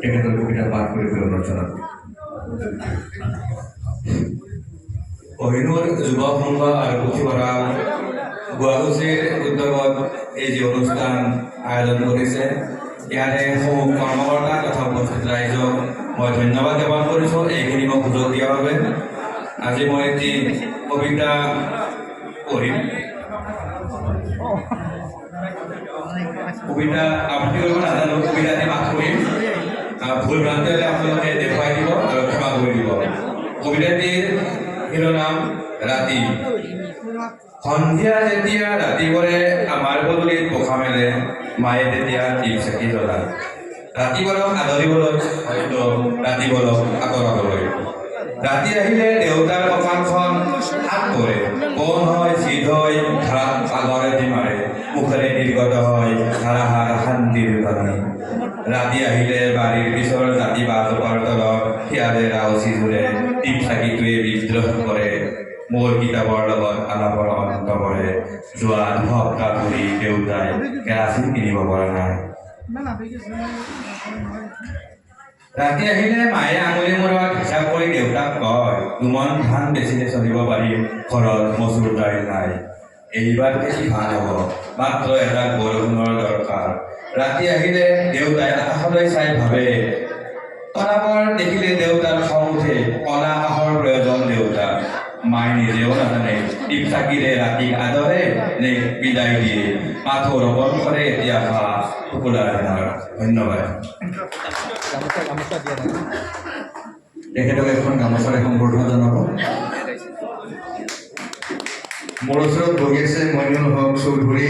তেখেতৰ কবিতা পাঠ কৰিবলৈ অনুৰোধ জনালোঁ অহিনুৰ যুৱ সংঘ আৰু পুথিভঁৰাল গুৱাহাটীৰ উদ্যোগত এই যি অনুষ্ঠান আয়োজন কৰিছে ইয়াৰে সমূহ কৰ্মকৰ্তা তথা উপস্থিত ৰাইজক মই ধন্যবাদ জ্ঞাপন কৰিছোঁ এইখিনি মোক সুযোগ দিয়াৰ বাবে। আজি মই এটি কবিতা পঢ়িম। কবিতা আবৃত্তি কৰিব নাজানো, কবিতা এটি পাঠ কৰিম আহ, ভুল ভ্ৰান্তি হ'লে দিব আৰু ক্ষমা কৰি দিব। কবিতাটিৰ শিৰোনাম ৰাতি সন্ধিয়া যেতিয়া ৰাতিপুৱাৰে আমাৰ পদূলিত পোখা মেলে, মায়ে তেতিয়া দীপ চাকি জ্বলায়। ৰাতিপুৱাৰক আদৰিবলৈ, হয়তো ৰাতিপুৱাৰক আঁতৰাবলৈ। ৰাতি আহিলে দেউতাৰ কঁকালখন মাৰে মুখেৰে নিৰ্গত হয় ধাৰাসাৰ শান্তিৰ বাণী। ৰাতি আহিলে বাৰীৰ পিছৰ জাতি বাজোপাৰ তলত শিয়ালে ৰাউচি জোৰে দীপ চাকিটোৱে বিদ্ৰোহ কৰে। মোৰ কিতাপৰ লগত আলাপৰ অন্ত পৰে। যোৱা দুসপ্তাহ ধৰি দেউতাই কেৰাচিন কিনিব পৰা নাই। ৰাতি আহিলে মায়ে আঙুলি মূৰত হিচাপ কৰি দেউতাক কয় দুমন ধান বেচিলে চলিব পাৰিম ঘৰত মচুৰ দাইল নাই। এইবাৰ খেতি ভালো হ'ব মাত্ৰ এটা বৰষুণৰ দৰকাৰ। ৰাতি আহিলে দেউতাই আকাশলৈ চাই ভাবে তৰাবৰ দেখিলে দেউতাৰ খং উঠে কলা আকাশৰ প্ৰয়োজন দেউতাক মায়ে নিজেও নাজানে টিপ চাকিৰে ৰাতিক আদৰে নে বিদায় দিয়ে। মাথো ৰবন কৰে এতিয়া ভা শুকুলাৰ ধন্যবাদ। গামোচা দিয়া তেখেতক এখন গামোচাৰে সম্বৰ্ধনা জনাব মোৰ ওচৰত বহি আছে মইনুল হক চৌধুৰী